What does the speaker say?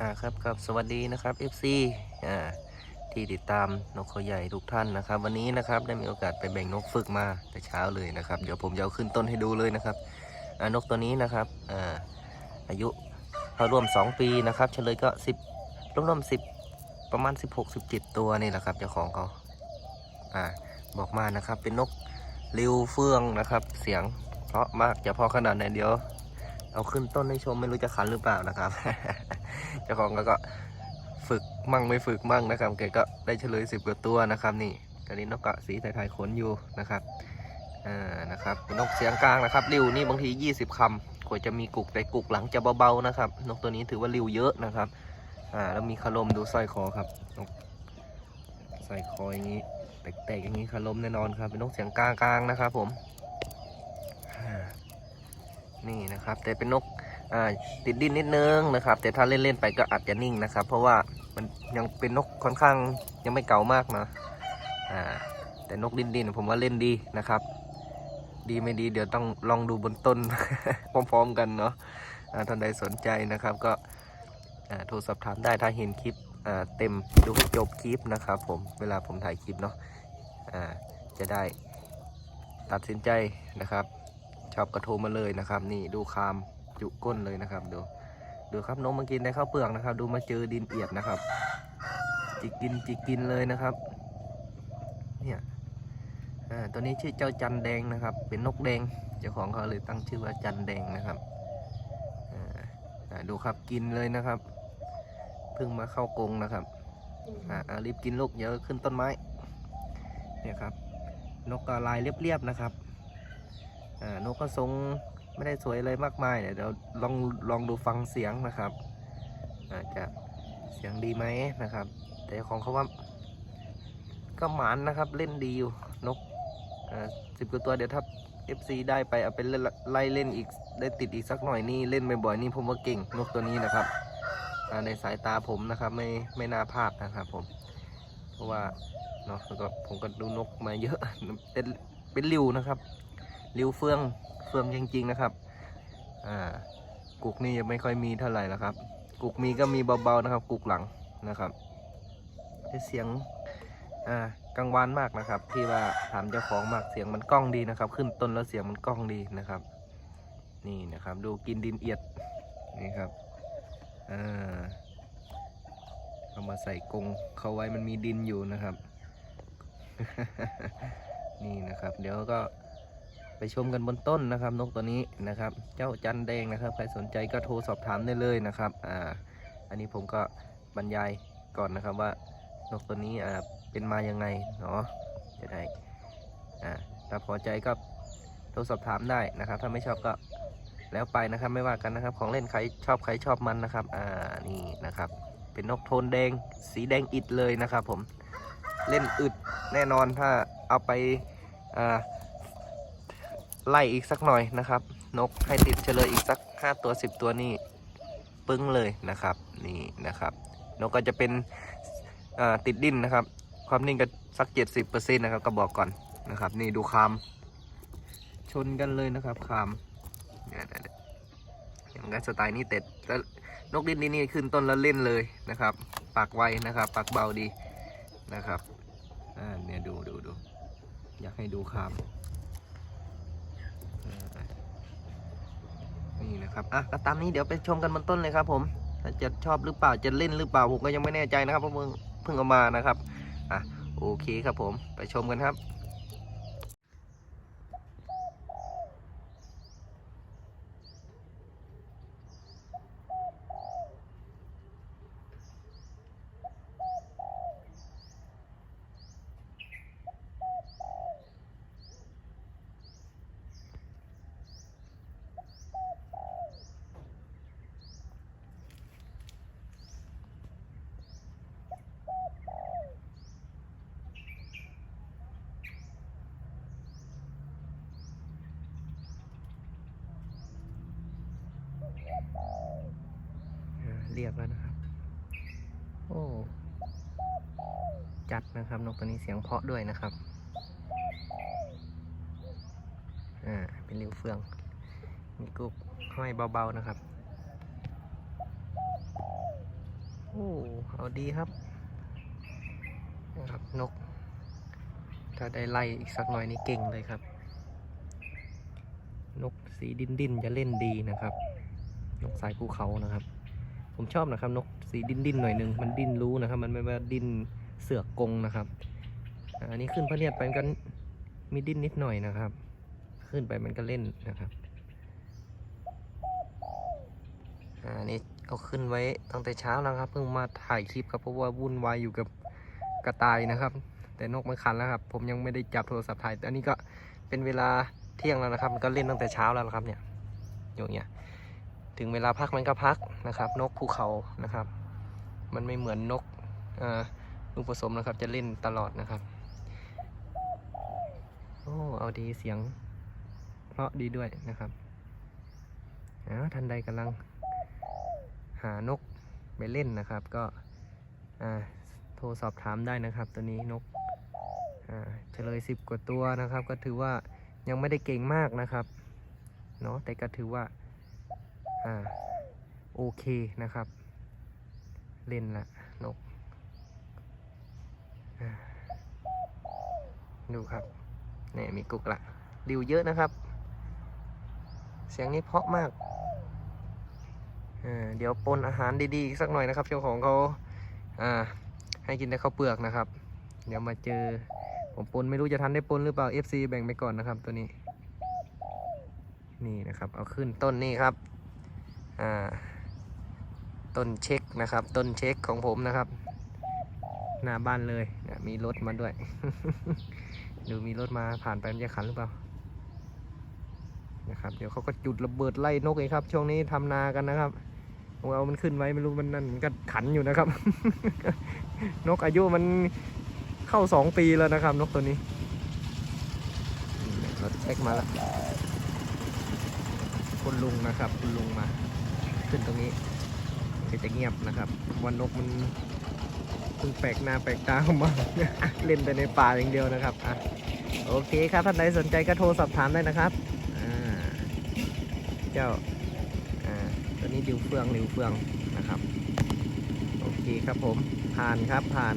อ่าครับครับสวัสดีนะครับ FC อ่าที่ติดตามนกเขาใหญ่ทุกท่านนะครับ วันนี้นะครับได้มีโอกาสไปแบ่งนกฝึกมาแต่เช้าเลยนะครับ เดี๋ยวผมจะเอาขึ้นต้นให้ดูเลยนะครับอ่านกตัวนี้นะครับอ่าอายุเขาร่วม 2 ปีนะครับเฉลยก็ 10ร่วมๆ10 ประมาณ 16 17 ตัวนี่แหละครับเจ้าของเขาอ่าบอกมานะครับเป็นนกริวเฟืองนะครับ เสียงเพราะมากจะเพอขนาดไหนเดี๋ยว เอาขึ้นต้นให้ชมไม่รู้จะขันหรือเปล่านะครับ เจ้าของก็ก็ฝึกมั่งไม่ฝึกมั่งนะครับแกก็ได้เฉลยสิบกว่าตัวนะครับ นี่ตอนนี้นกกระสีไทยๆขนอยู่นะครับอ่านะครับเป็นนกเสียงกลางนะครับริวนี่บางที 20คำกว่าจะมีกุกแต่กุกหลังจะเบาๆนะครับ นกตัวนี้ถือว่าริวเยอะนะครับอ่าแล้วมีคารมดูสร้อยคอครับนกสร้อยคออย่างนี้แตกๆอย่างนี้คารมแน่นอนครับ เป็นนกเสียงกลางๆนะครับ ผมอ่านี่นะครับ แต่เป็นนก ติดดินนิดนึงนะครับ แต่ถ้าเล่นๆไปก็อาจจะนิ่งนะครับ เพราะว่ามันยังเป็นนกค่อนข้างยังไม่เก่ามากนะอ่าแต่นกดินดินผมว่าเล่นดีนะครับ ดีไม่ดีเดี๋ยวต้องลองดูบนต้น พร้อมๆกันเนาะท่านใดสนใจนะครับก็โทรสอบถามได้ถ้าเห็นคลิปเต็มดูให้จบคลิปนะครับผมเวลาผมถ่ายคลิปเนาะจะได้ตัดสินใจนะครับ ชอบกระโทรมาเลยนะครับ นี่ดูคาม จุก้นเลยนะครับดูดูครับนกมากินในข้าวเปลือกนะครับ ดูมาเจอดินเอียดนะครับ จิกกินจิกกินเลยนะครับ เนี่ยอ่าตัวนี้ชื่อเจ้าจันแดงนะครับ เป็นนกแดงเจ้าของเขาเลยตั้งชื่อว่าจันแดงนะครับอ่าอ่าดูครับกินเลยนะครับเพิ่งมาเข้ากรงนะครับอ่าอ่ารีบกินลูกเดี๋ยวขึ้นต้นไม้เนี่ยครับ นกกระลายเรียบๆนะครับอ่านกกระทรง ไม่ได้สวยอะไรมากมายเดี๋ยวลองลองดูฟังเสียงนะครับ อาจจะเสียงดีไหมนะครับ แต่ของเขาว่าก็หมานนะครับเล่นดีอยู่นกสิบกว่าตัวเดี๋ยวถ้า FC ได้ไปเอาไปเล่นไล่เล่นอีกได้ติดอีกสักหน่อยนี่เล่นบ่อยๆนี่ผมว่าเก่งนกตัวนี้นะครับในสายตาผมนะครับ ไม่ไม่น่าพลาดนะครับผม เพราะว่าเนาะแล้วก็ผมก็ดูนกมาเยอะเป็นเป็นริวนะครับ ริ้วเฟืองเฟืองจริงๆนะครับ อ่ากุกนี่ยังไม่ค่อยมีเท่าไหร่แล้วครับ กุกมีก็มีเบาๆนะครับ กุกหลังนะครับเสียงอ่ากังวานมากนะครับ ที่ว่าถามเจ้าของมากเสียงมันกล้องดีนะครับ ขึ้นต้นแล้วเสียงมันกล้องดีนะครับ นี่นะครับ ดูกินดินเอียดนี่ครับอ่าเอามาใส่กรงเขาไว้มันมีดินอยู่นะครับ นี่นะครับ เดี๋ยวก็ ไปชมกันบนต้นนะครับ นกตัวนี้นะครับ เจ้าจันแดงนะครับ ใครสนใจก็โทรสอบถามได้เลยนะครับอ่าอันนี้ผมก็บรรยายก่อนนะครับว่านกตัวนี้อ่าเป็นมายังไงเนาะจะได้อ่าถ้าพอใจก็โทรสอบถามได้นะครับ ถ้าไม่ชอบก็แล้วไปนะครับไม่ว่ากันนะครับ ของเล่นใครชอบใครชอบมันนะครับอ่านี่นะครับ เป็นนกโทนแดง สีแดงอิดเลยนะครับ ผมเล่นอึดแน่นอนถ้าเอาไปอ่า ไล่อีกสักหน่อยนะครับ นกให้ติดเฉลยอีกสัก 5 ตัว 10 ตัวนี่ปึ้งเลยนะครับนี่นะครับ นกก็จะเป็นติดดิ้นนะครับ ความนิ่งก็สัก 70%นะครับก็บอกก่อนนะครับ นี่ดูคาม ชนกันเลยนะครับคามอย่างกันสไตล์นี้เต็ดแล้วนกดิ้นนี่นี่ขึ้นต้นแล้วเล่นเลยนะครับ ปากไวนะครับปากเบาดีนะครับอ่าเนี่ยดูดูดูอยากให้ดูคาม นี่ะครับอะก็ตามนี้เดี๋ยวไปชมกันบนต้นเลยครับผมจะชอบหรือเปล่าจะเล่นหรือเปล่าผมก็ยังไม่แน่ใจนะครับเพราะเพิ่งเพิ่งเอามานะครับอะโอเคครับผมไปชมกันครับ เรียกแล้วนะครับ โอ้ จัดนะครับ นกตัวนี้เสียงเพาะด้วยนะครับ อ่า เป็นริ้วเฟือง มีกุกห้อยเบาๆนะครับ โอ้ เอาดีครับนะครับนก ถ้าได้ไล่อีกสักหน่อยนี่เก่งเลยครับ นกสีดินดินจะเล่นดีนะครับ นกสายภูเขานะครับ ผมชอบนะครับ นกสีดินดินหน่อยหนึ่งมันดิ้นรู้นะครับ มันไม่ว่าดิ้นเสือกกงนะครับอันนี้ขึ้นพระเนียดไปมันก็มีดิ้นนิดหน่อยนะครับ ขึ้นไปมันก็เล่นนะครับอันนี้เอาขึ้นไว้ตั้งแต่เช้าแล้วครับ เพิ่งมาถ่ายคลิปครับเพราะว่าวุ่นวายอยู่กับกระต่ายนะครับ แต่นกมันคันแล้วครับ ผมยังไม่ได้จับโทรศัพท์ถ่ายแต่อันนี้ก็เป็นเวลาเที่ยงแล้วนะครับ มันก็เล่นตั้งแต่เช้าแล้วครับเนี่ยอย่างเงี้ย ถึงเวลาพักมันก็พักนะครับ นกภูเขานะครับ มันไม่เหมือนนกอ่าลูกผสมนะครับ จะเล่นตลอดนะครับ โอ้เอาดีเสียงเพราะดีด้วยนะครับอ้าวท่านใดกำลังหานกไปเล่นนะครับ ก็โทรสอบถามได้นะครับ ตัวนี้นกเฉลยสิบกว่าตัวนะครับ ก็ถือว่ายังไม่ได้เก่งมากนะครับเนาะแต่ก็ถือว่า อ่า โอเคนะครับ เล่นละนกดูครับเนี่ยมีกุกละดิวเยอะนะครับ เสียงนี้เพาะมากเดี๋ยวปนอาหารดีๆสักหน่อยนะครับเจ้าของเขาอ่าให้กินแต่ข้าวเปลือกนะครับ เดี๋ยวมาเจอผมปนไม่รู้จะทันได้ปนหรือเปล่า FC แบ่งไปก่อนนะครับตัวนี้ นี่นะครับ เอาขึ้นต้นนี่ครับ ต้นเช็คนะครับ ต้นเช็คของผมนะครับหน้าบ้านเลยมีรถมาด้วย ดูมีรถมาผ่านไปมันจะขันหรือเปล่านะครับเดี๋ยวเขาก็จุดระเบิดไล่นกเองครับ ช่วงนี้ทำนากันนะครับเอามันขึ้นไว้ไม่รู้มันนั่นมันก็ขันอยู่นะครับ นกอายุมันเข้าสองปีแล้วนะครับ นกตัวนี้รถเช็คมาแล้วคุณลุงนะครับ คุณลุงมา ขึ้นตรงนี้ก็จะเงียบนะครับ วันนกมันเพิ่งแปลกหน้าแปลกตาเข้ามาเล่นแต่ในป่าอย่างเดียวนะครับอะโอเคครับท่านใดสนใจก็โทรสอบถามได้นะครับเจ้าอ่าตัวนี้ดิวเฟืองดิวเฟืองนะครับ โอเคครับผมผ่านครับผ่าน